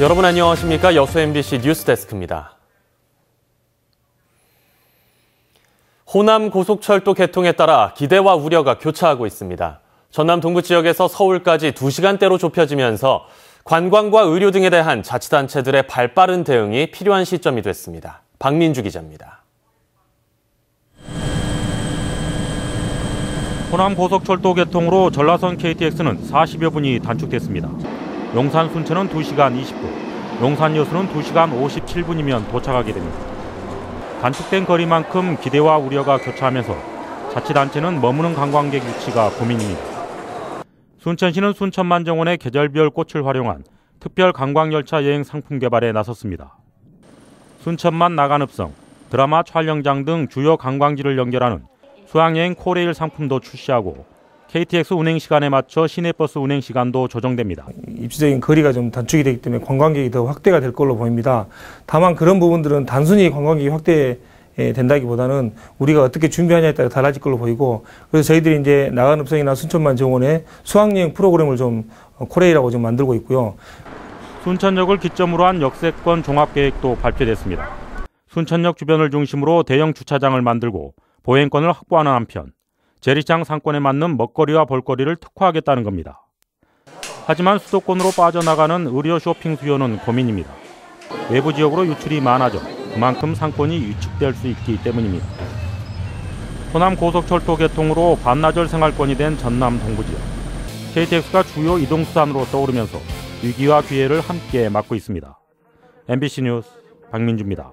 여러분 안녕하십니까? 여수 MBC 뉴스데스크입니다. 호남 고속철도 개통에 따라 기대와 우려가 교차하고 있습니다. 전남 동부 지역에서 서울까지 2시간대로 좁혀지면서 관광과 의료 등에 대한 자치단체들의 발빠른 대응이 필요한 시점이 됐습니다. 박민주 기자입니다. 호남 고속철도 개통으로 전라선 KTX는 40여 분이 단축됐습니다. 용산 순천은 2시간 20분, 용산 여수는 2시간 57분이면 도착하게 됩니다. 단축된 거리만큼 기대와 우려가 교차하면서 자치단체는 머무는 관광객 유치가 고민입니다. 순천시는 순천만 정원의 계절별 꽃을 활용한 특별 관광열차 여행 상품 개발에 나섰습니다. 순천만 나간읍성, 드라마 촬영장 등 주요 관광지를 연결하는 수학여행 코레일 상품도 출시하고 KTX 운행 시간에 맞춰 시내버스 운행 시간도 조정됩니다. 입지적인 거리가 좀 단축이 되기 때문에 관광객이 더 확대가 될 걸로 보입니다. 다만 그런 부분들은 단순히 관광객이 확대 된다기보다는 우리가 어떻게 준비하냐에 따라 달라질 걸로 보이고 그래서 저희들이 이제 나간읍성이나 순천만 정원에 수학여행 프로그램을 좀 코레이라고 좀 만들고 있고요. 순천역을 기점으로 한 역세권 종합계획도 발표됐습니다. 순천역 주변을 중심으로 대형 주차장을 만들고 보행권을 확보하는 한편 재래시장 상권에 맞는 먹거리와 볼거리를 특화하겠다는 겁니다. 하지만 수도권으로 빠져나가는 의료 쇼핑 수요는 고민입니다. 외부 지역으로 유출이 많아져 그만큼 상권이 위축될 수 있기 때문입니다. 호남 고속철도 개통으로 반나절 생활권이 된 전남 동부 지역. KTX가 주요 이동 수단으로 떠오르면서 위기와 기회를 함께 맞고 있습니다. MBC 뉴스 박민주입니다.